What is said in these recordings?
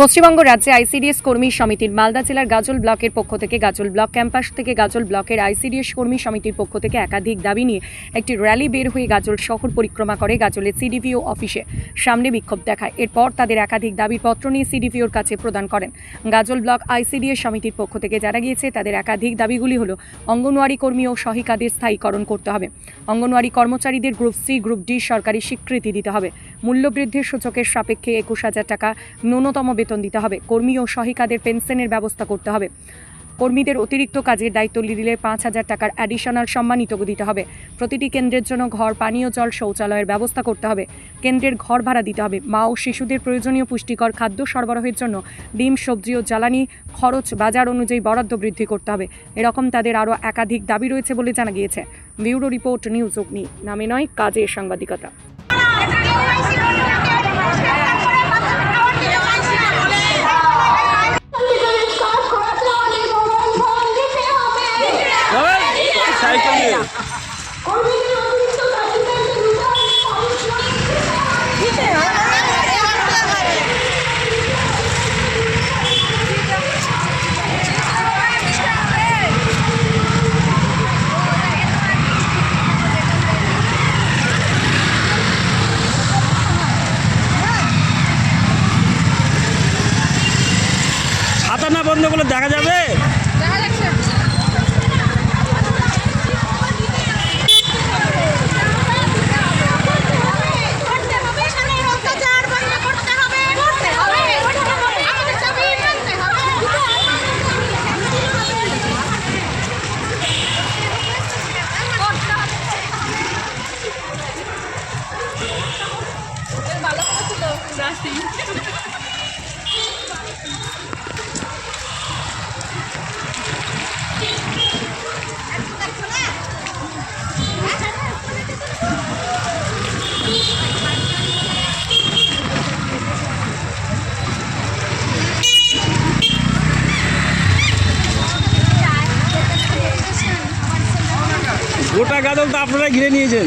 পশ্চিমবঙ্গ রাজ্যে আইসিডিএস কর্মী সমিতির মালদা জেলার গাজল ব্লকের পক্ষ থেকে গাজল ব্লক ক্যাম্পাস থেকে গাজল ব্লকের আইসিডিএস কর্মী সমিতির পক্ষ থেকে একাধিক দাবি নিয়ে একটি র্যালি বের হয়ে গাজল শহর পরিক্রমা করে গাজলের সিডিপিও অফিসে সামনে বিক্ষোভ দেখায়। এরপর তাদের একাধিক দাবির পত্র নিয়ে সিডিপিওর কাছে প্রদান করেন। গাজল ব্লক আইসিডিএস সমিতির পক্ষ থেকে জানা গিয়েছে, তাদের একাধিক দাবিগুলি হলো অঙ্গনওয়াড়ি কর্মী ও সহিকাদের স্থায়ীকরণ করতে হবে। অঙ্গনওয়াড়ি কর্মচারীদের গ্রুপ সি, গ্রুপ ডি সরকারি স্বীকৃতি দিতে হবে। মূল্যবৃদ্ধির সূচকের সাপেক্ষে একুশ হাজার টাকা ন্যূনতম বেতন দিতে হবে। কর্মী ও সহায়িকাদের পেনশনের ব্যবস্থা করতে হবে। কর্মীদের অতিরিক্ত কাজের দায়িত্ব দিলে পাঁচ হাজার টাকার অ্যাডিশনাল সম্মানিত দিতে হবে। প্রতিটি কেন্দ্রের জন্য ঘর পানীয় জল শৌচালয়ের ব্যবস্থা করতে হবে। কেন্দ্রের ঘর ভাড়া দিতে হবে। মা ও শিশুদের প্রয়োজনীয় পুষ্টিকর খাদ্য সরবরাহের জন্য ডিম, সবজি ও জ্বালানি খরচ বাজার অনুযায়ী বরাদ্দ বৃদ্ধি করতে হবে। এরকম তাদের আরও একাধিক দাবি রয়েছে বলে জানা গিয়েছে। ব্যুরো রিপোর্ট নিউজ অগ্নি। নামে নয় কাজে সাংবাদিকতা। সাইকেল। নিয়ে ছাতা না বন্ধ দেখা যাবে? গোটা তো আপনারা ঘিরে নিয়েছেন।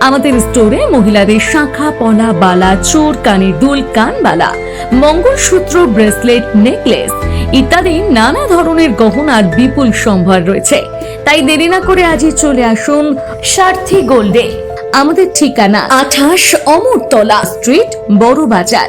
আমাদের স্টোরে মহিলাদের শাখা, পলা, বালা, চোর, কানের দুল, কানবালা মঙ্গলসূত্র ব্রেসলেট, নেকলেস ইত্যাদি নানা ধরনের গহনার বিপুল সম্ভার রয়েছে। তাই দেরি না করে আজই চলে আসুন সার্থী গোল্ডে। আমাদের ঠিকানা আঠাশ Amartala street, Bara Bazar.